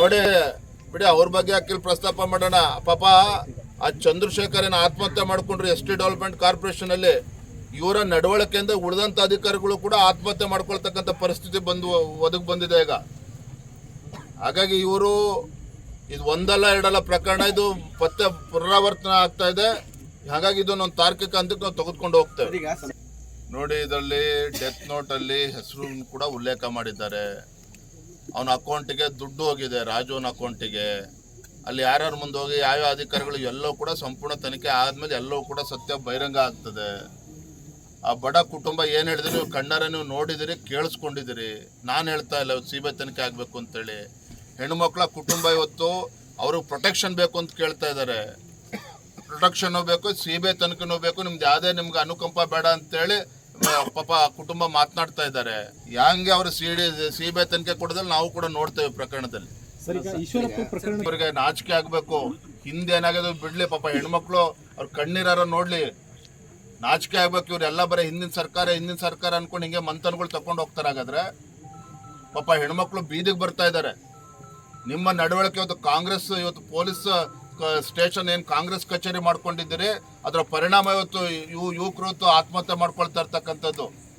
ನೋಡಿ ಬಿಡಿ ಅವ್ರ ಬಗ್ಗೆ ಅಕ್ಕಿಲ್ ಪ್ರಸ್ತಾಪ ಮಾಡೋಣ. ಪಾಪ ಆ ಚಂದ್ರಶೇಖರ್ ಏನ ಆತ್ಮಹತ್ಯೆ ಮಾಡ್ಕೊಂಡ್ರು ಎಸ್ ಟಿ ಡೆವಲಪ್ಮೆಂಟ್ ಕಾರ್ಪೊರೇಷನ್ ಅಲ್ಲಿ ಇವರ ನಡವಳಿಕೆಯಿಂದ ಉಳಿದಂತ ಅಧಿಕಾರಿಗಳು ಕೂಡ ಆತ್ಮಹತ್ಯೆ ಮಾಡ್ಕೊಳ್ತಕ್ಕಂಥ ಪರಿಸ್ಥಿತಿ ಬಂದು ಒದಗಿ ಬಂದಿದೆ ಈಗ. ಹಾಗಾಗಿ ಇವರು ಇದು ಒಂದಲ್ಲ ಎರಡಲ್ಲ ಪ್ರಕರಣ ಇದು ಪತ್ತೆ ಪುನರಾವರ್ತನೆ ಆಗ್ತಾ ಇದೆ. ಹಾಗಾಗಿ ಇದನ್ನ ಒಂದು ತಾರ್ಕಿಕ ಹಂತಕ್ಕೆ ನಾವು ತೆಗೆದುಕೊಂಡು ಹೋಗ್ತೇವೆ. ನೋಡಿ ಇದರಲ್ಲಿ ಡೆತ್ ನೋಟ್ ಅಲ್ಲಿ ಹೆಸರು ಕೂಡ ಉಲ್ಲೇಖ ಮಾಡಿದ್ದಾರೆ. ಅವನ ಅಕೌಂಟಿಗೆ ದುಡ್ಡು ಹೋಗಿದೆ, ರಾಜುವನ ಅಕೌಂಟಿಗೆ ಅಲ್ಲಿ ಯಾರ್ಯಾರು ಮುಂದೆ ಹೋಗಿ, ಯಾವ್ಯಾವ ಅಧಿಕಾರಿಗಳು ಎಲ್ಲೋ ಕೂಡ ಸಂಪೂರ್ಣ ತನಿಖೆ ಆದಮೇಲೆ ಎಲ್ಲವೂ ಕೂಡ ಸತ್ಯ ಬಹಿರಂಗ ಆಗ್ತದೆ. ಆ ಬಡ ಕುಟುಂಬ ಏನು ಹೇಳಿದ್ರೆ, ನೀವು ಕಣ್ಣಾರ ನೀವು ನೋಡಿದಿರಿ ಕೇಳಿಸ್ಕೊಂಡಿದ್ದೀರಿ ನಾನು ಹೇಳ್ತಾ ಇಲ್ಲ ಸಿ ಬಿ ಐ ತನಿಖೆ ಆಗಬೇಕು ಅಂತೇಳಿ. ಹೆಣ್ಮಕ್ಳ ಕುಟುಂಬ ಇವತ್ತು ಅವ್ರಿಗೆ ಪ್ರೊಟೆಕ್ಷನ್ ಬೇಕು ಅಂತ ಕೇಳ್ತಾ ಇದ್ದಾರೆ ಪ್ರೊಟೆಕ್ಷನ್ ಬೇಕು ಸಿ ಬಿ ಐ ತನಿಖೆನೂ ಬೇಕು, ನಿಮ್ದು ಯಾವುದೇ ನಿಮ್ಗೆ ಅನುಕಂಪ ಬೇಡ ಅಂತೇಳಿ ಪಾಪ ಕುಟುಂಬ ಮಾತನಾಡ್ತಾ ಇದ್ದಾರೆ. ಯಾಂಗೆ ಅವರು C D C B I ತನಿಖೆ ಕೊಡೋದ್ರಲ್ಲಿ ನಾವು ಕೂಡ ನೋಡ್ತೇವೆ ಪ್ರಕರಣದಲ್ಲಿ. ಅವರಿಗೆ ನಾಚಿಕೆ ಆಗ್ಬೇಕು. ಹಿಂದೆ ಏನಾಗಿದೆ ಬಿಡ್ಲಿ ಪಾಪ ಹೆಣ್ಮಕ್ಳು ಅವ್ರ ಕಣ್ಣೀರಾರ ನೋಡ್ಲಿ. ನಾಚಿಕೆ ಆಗ್ಬೇಕು ಎಲ್ಲಾ ಬರೀ ಹಿಂದಿನ ಸರ್ಕಾರ ಹಿಂದಿನ ಸರ್ಕಾರ ಅನ್ಕೊಂಡು ಹಿಂಗೆ ಮಂಥನ್ಗಳು ತಕೊಂಡು ಹೋಗ್ತಾರೆ ಹಾಗಾದ್ರೆ. ಪಾಪ ಹೆಣ್ಮಕ್ಳು ಬೀದಿಗೆ ಬರ್ತಾ ಇದ್ದಾರೆ. ನಿಮ್ಮ ನಡವಳಿಕೆ ಇವತ್ತು ಕಾಂಗ್ರೆಸ್ ಇವತ್ತು ಪೊಲೀಸ್ ಸ್ಟೇಷನ್ ಏನು ಕಾಂಗ್ರೆಸ್ ಕಚೇರಿ ಮಾಡ್ಕೊಂಡಿದ್ದೀರಿ ಅದರ ಪರಿಣಾಮ ಇವತ್ತು ಇವು ಯುವಕರು ಆತ್ಮಹತ್ಯೆ ಮಾಡ್ಕೊಳ್ತಾ ಇರ್ತಕ್ಕಂಥದ್ದು.